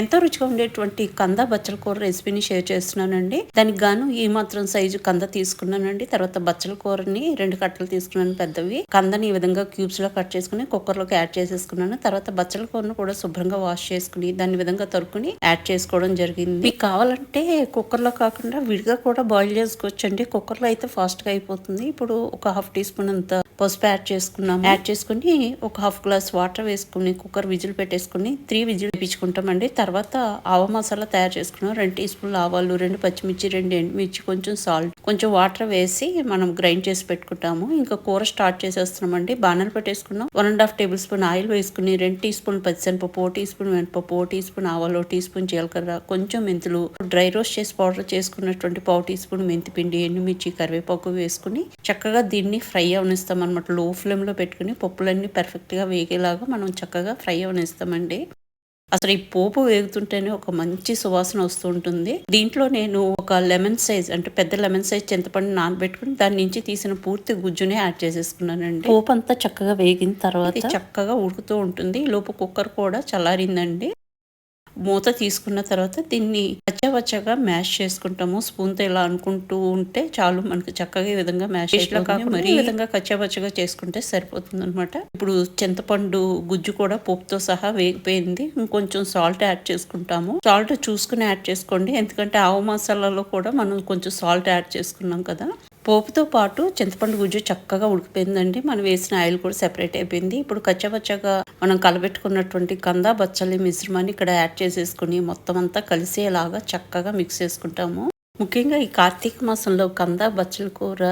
ఎంతో రుచిగా ఉండేటువంటి కంద బచ్చల కూర రెసిపీని షేర్ చేస్తున్నానండి. దానికి గాను ఈ మాత్రం సైజు కంద తీసుకున్నానండి. తర్వాత బచ్చల కూరని రెండు కట్టలు తీసుకున్నాను పెద్దవి. కందని ఈ విధంగా క్యూబ్స్లో కట్ చేసుకుని కుక్కర్లోకి యాడ్ చేసేసుకున్నాను. తర్వాత బచ్చల కూరను కూడా శుభ్రంగా వాష్ చేసుకుని దాని విధంగా తరుకుని యాడ్ చేసుకోవడం జరిగింది. మీకు కావాలంటే కుక్కర్లో కాకుండా విడిగా కూడా బాయిల్ చేసుకోవచ్చండి. కుక్కర్లో అయితే ఫాస్ట్గా అయిపోతుంది. ఇప్పుడు ఒక హాఫ్ టీ స్పూన్ అంత పసుపు యాడ్ చేసుకున్నాం యాడ్ చేసుకుని ఒక హాఫ్ గ్లాస్ వాటర్ వేసుకుని కుక్కర్ విజిల్ పెట్టేసుకుని త్రీ విజిల్ వేపించుకుంటామండి. తర్వాత ఆవ మసాలా తయారు చేసుకున్నాం. రెండు టీ స్పూన్లు ఆవాలు రెండు పచ్చిమిర్చి రెండు ఎండుమిర్చి కొంచెం సాల్ట్ కొంచెం వాటర్ వేసి మనం గ్రైండ్ చేసి పెట్టుకుంటాము. ఇంకా కూర స్టార్ట్ చేసేస్తున్నామండి. బాణలు పెట్టేసుకున్నాం. One and half tablespoon oil వేసుకుని రెండు టీ స్పూన్ పచ్చిశనపప్పు ఓ టీ స్పూన్ మినపప్పు ఓ టీ స్పూన్ ఆవాలు టీ స్పూన్ జీలకర్ర కొంచెం మెంతులు డ్రై రోస్ట్ చేసి పౌడర్ చేసుకున్నటువంటి పావు టీ స్పూన్ మెంతి పిండి ఎండుమిర్చి కరివేపాకు వేసుకుని చక్కగా దీన్ని ఫ్రై అవనిస్తాం అనమాట లో ఫ్లేమ్లో పెట్టుకుని పప్పులన్నీ పర్ఫెక్ట్గా వేగేలాగా మనం చక్కగా ఫ్రై అవనిస్తామండి. అసలు ఈ పోపు వేగుతుంటేనే ఒక మంచి సువాసన వస్తూ ఉంటుంది. దీంట్లో నేను ఒక లెమన్ సైజ్ అంటే పెద్ద లెమన్ సైజ్ చింతపండు నానబెట్టుకుని దాని నుంచి తీసిన పూర్తి గుజ్జునే యాడ్ చేసేసుకున్నానండి. పోపు అంతా చక్కగా వేగిన తర్వాత చక్కగా ఉడుకుతూ ఉంటుంది. ఈ లోపు కుక్కర్ కూడా చల్లారిందండి. మూత తీసుకున్న తర్వాత దీన్ని పచ్చవచ్చగా మ్యాష్ చేసుకుంటాము. స్పూన్తో ఇలా అనుకుంటూ ఉంటే చాలు మనకి చక్కగా ఈ విధంగా మ్యాష్ కాకుండా మరి ఈ విధంగా కచ్చవచ్చగా చేసుకుంటే సరిపోతుంది అనమాట ఇప్పుడు చింతపండు గుజ్జు కూడా పోపుతో సహా వేగిపోయింది. ఇంకొంచెం సాల్ట్ యాడ్ చేసుకుంటాము. సాల్ట్ చూసుకుని యాడ్ చేసుకోండి. ఎందుకంటే ఆవు మసాలాలో కూడా మనం కొంచెం సాల్ట్ యాడ్ చేసుకున్నాం కదా. పోపుతో పాటు చింతపండు గుజ్జు చక్కగా ఉడికిపోయిందండి. మనం వేసిన ఆయిల్ కూడా సెపరేట్ అయిపోయింది. ఇప్పుడు కచ్చపచ్చగా మనం కలబెట్టుకున్నటువంటి కంద బచ్చలి మిశ్రమాన్ని ఇక్కడ యాడ్ చేసేసుకుని మొత్తం అంతా కలిసేలాగా చక్కగా మిక్స్ చేసుకుంటాము. ముఖ్యంగా ఈ కార్తీక మాసంలో కంద బచ్చల కూర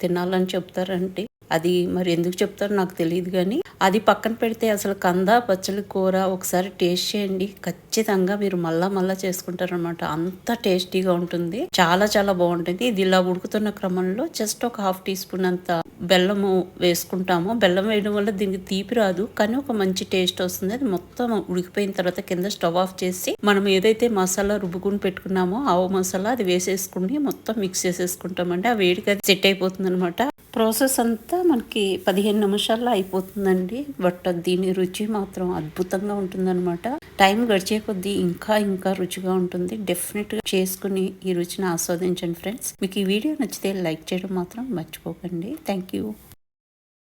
తినాలని చెప్తారండి. అది మరి ఎందుకు చెప్తారో నాకు తెలియదు కానీ అది పక్కన పెడితే అసలు కంద పచ్చడి కూర ఒకసారి టేస్ట్ చేయండి. ఖచ్చితంగా మీరు మళ్ళా మళ్ళా చేసుకుంటారనమాట అంత టేస్టీగా ఉంటుంది. చాలా చాలా బాగుంటుంది. ఇది ఇలా ఉడుకుతున్న క్రమంలో జస్ట్ ఒక హాఫ్ టీ స్పూన్ అంత బెల్లము వేసుకుంటాము. బెల్లం వేయడం వల్ల దీనికి తీపి రాదు. కానీ ఒక మంచి టేస్ట్ వస్తుంది. అది మొత్తం ఉడికిపోయిన తర్వాత కింద స్టవ్ ఆఫ్ చేసి మనం ఏదైతే మసాలా రుబ్బుకుని పెట్టుకున్నామో ఆవు మసాలా అది వేసేసుకుని మొత్తం మిక్స్ చేసేసుకుంటామండి. ఆ వేడికి అది సెట్ అయిపోతుంది అనమాట ప్రాసెస్ అంతా మనకి పదిహేను నిమిషాల్లో అయిపోతుందండి. బట్ దీని రుచి మాత్రం అద్భుతంగా ఉంటుందన్నమాట. టైం గడిచే కొద్దీ ఇంకా ఇంకా రుచిగా ఉంటుంది. డెఫినెట్గా చేసుకుని ఈ రుచిని ఆస్వాదించండి ఫ్రెండ్స్. మీకు ఈ వీడియో నచ్చితే లైక్ చేయడం మాత్రం మర్చిపోకండి. Thank you